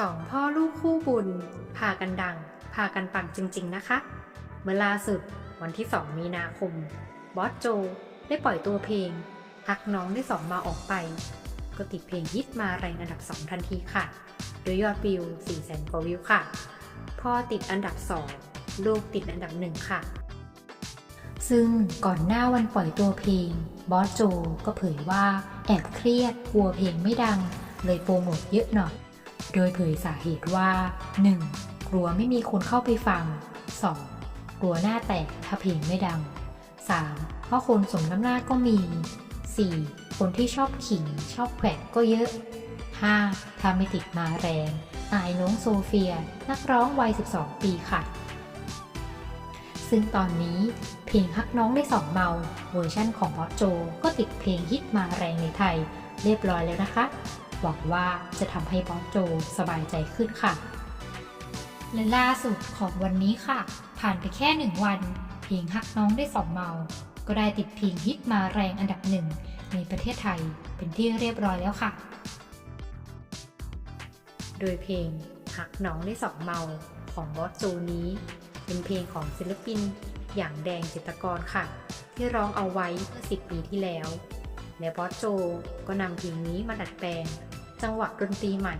สองพ่อลูกคู่บุญ พากันดัง พากันปังจริง ๆ นะคะ เมื่อล่าสุดวันที่ 2 มีนาคม บอสโจ ได้ปล่อยตัวเพลงฮักน้องได้สองมาออกไป ก็ติดเพลงฮิตมาแรงอันดับ 2 ทันทีค่ะ โดยยอดวิว4แสนกว่าวิวค่ะ พ่อติดอันดับ 2 ลูกติดอันดับ 1 ค่ะ ซึ่งก่อนหน้าวันปล่อยตัวเพลง บอสโจก็เผยว่าแอบเครียดกลัวเพลงไม่ดัง เลยโปรโมทเยอะหน่อย โดยเผยสาเหตุว่า 1. กลัวไม่มีคนเข้าไปฟัง 2. กลัวหน้าแตกถ้าเพลงไม่ดัง 3. เพราะคนสมน้ำหน้าก็มี 4. คนที่ชอบขิงชอบแขวะก็เยอะ 5. ถ้าไม่ติดมาแรงอายน้องโซเฟีย นักร้องวัย 12 ปีค่ะ ซึ่งตอนนี้เพลงฮักน้องได้สองเมา เวอร์ชั่นของบอสโจ ก็ติดเพลงฮิตมาแรงในไทย เรียบร้อยแล้วนะคะ หวังว่าจะทำให้บอสโจสบายใจขึ้นค่ะ และล่าสุดของวันนี้ค่ะ ผ่านไปแค่หนึ่งวัน เพลงฮักน้องได้สองเมา ก็ได้ติดเพลงฮิตมาแรงอันดับหนึ่งในประเทศไทยเป็นที่เรียบร้อยแล้วค่ะ โดยเพลงฮักน้องได้สองเมาของบอสโจนี้ เป็นเพลงของศิลปินอย่างแดงจิตกรค่ะ ที่ร้องเอาไว้เมื่อ10 ปีที่แล้ว และบอสโจก็นำเพลงนี้มาดัดแปลง จังหวะดนตรีใหม่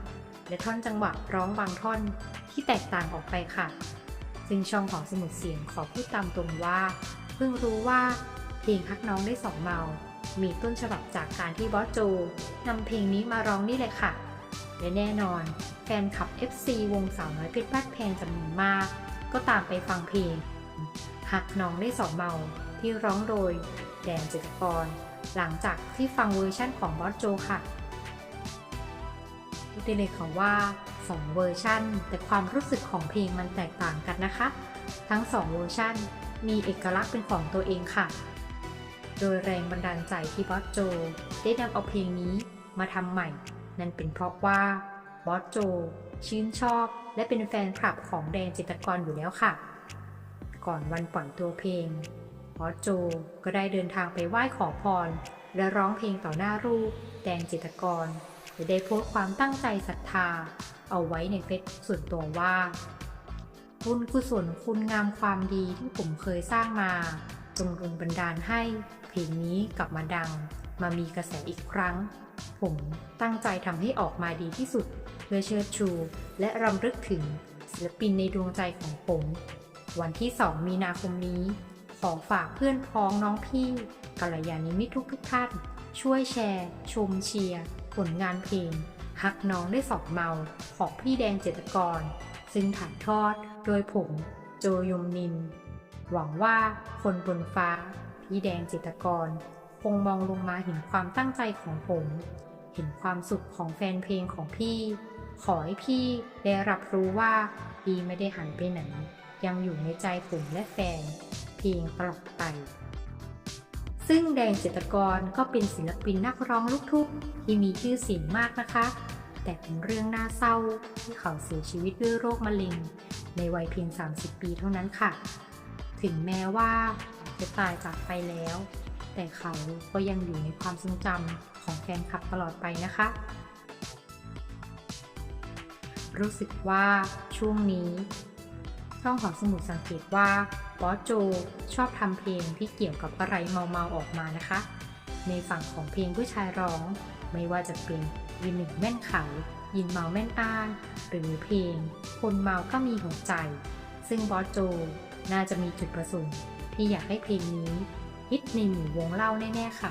และท่อนจังหวะร้องบางท่อนที่แตกต่างออกไปค่ะ ซึ่งช่องของสมุดเสียงขอพูดตามตรงว่า เพิ่งรู้ว่าเพลงฮักน้องได้สองเมา มีต้นฉบับจากการที่บอสโจนำเพลงนี้มาร้องนี่เลยค่ะ และแน่นอน แฟนคลับ FC วงสาวน้อยเพชรบ้านแพงจำนวนมาก ก็ตามไปฟังเพลงหักน้องได้สองเมาที่ร้องโดย แดนจิตกร หลังจากที่ฟังเวอร์ชั่นของบอสโจค่ะ ดได้เลยค่ะว่าสองเวอร์ชันแต่ความรู้สึกของเพลงมันแตกต่างกันนะคะ ทั้งสองเวอร์ชันมีเอกลักษณ์เป็นของตัวเองค่ะ โดยแรงบันดาลใจที่บอสโจ ได้นำเอาเพลงนี้มาทำใหม่ นั่นเป็นเพราะว่าบอสโจ ชื่นชอบ และเป็นแฟนคลับของแดนจิตกรอยู่แล้วค่ะ ก่อนวันปล่อยตัวเพลงบอสโจก็ได้เดินทางไปไหว้ขอพร และร้องเพลงต่อหน้ารูปแดนจิตกร ได้โพสต์ความตั้งใจศรัทธา เอาไว้ในเฟซส่วนตัวว่า บุญกุศลคุณงามความดีที่ผมเคยสร้างมา จงดลบันดาลให้เพลงนี้กลับมาดัง มามีกระแสอีกครั้ง ผมตั้งใจทำให้ออกมาดีที่สุด เพื่อเชิดชู และรำลึกถึงศิลปินในดวงใจของผม วันที่ 2 มีนาคมนี้ ขอฝากเพื่อนพ้องน้องพี่กัลยาณิมิตรทุกทุกท่าน ช่วยแชร์ ชมเชียร์ ผลงานเพลงฮักน้องได้สองเมาของพี่แดงเจตกร ซึ่งถ่ายทอดโดยผม โจยมนิน หวังว่าคนบนฟ้า พี่แดงเจตกร คงมองลงมาเห็นความตั้งใจของผม เห็นความสุขของแฟนเพลงของพี่ ขอให้พี่ได้รับรู้ว่าพี่ไม่ได้หันไปไหน ยังอยู่ในใจผมและแฟน เพลงตลอดไป ซึ่งแดงจิตกรก็เป็นศิลปินนักร้องลูกทุ่งที่มีชื่อเสียงมากนะคะ แต่เป็นเรื่องน่าเศร้าที่เขาเสียชีวิตด้วยโรคมะเร็ง ในวัยเพียง 30 ปีเท่านั้นค่ะ ถึงแม้ว่าจะตายจากไปแล้ว แต่เขาก็ยังอยู่ในความทรงจำของแฟนคลับตลอดไปนะคะ รู้สึกว่าช่วงนี้ช่องของสมุดสังเกตว่า บอสโจชอบทำเพลงที่เกี่ยวกับอะไรเมาๆออกมานะคะ ในฝั่งของเพลงผู้ชายร้อง ไม่ว่าจะเป็นยินหนึ่งแม่นเขายินเมาแม่นอ้าง หรือเพลง คนเมาก็มีหัวใจ ซึ่งบอสโจน่าจะมีจุดประสงค์ที่อยากให้เพลงนี้ฮิตในหมู่วงเล่าแน่ๆค่ะ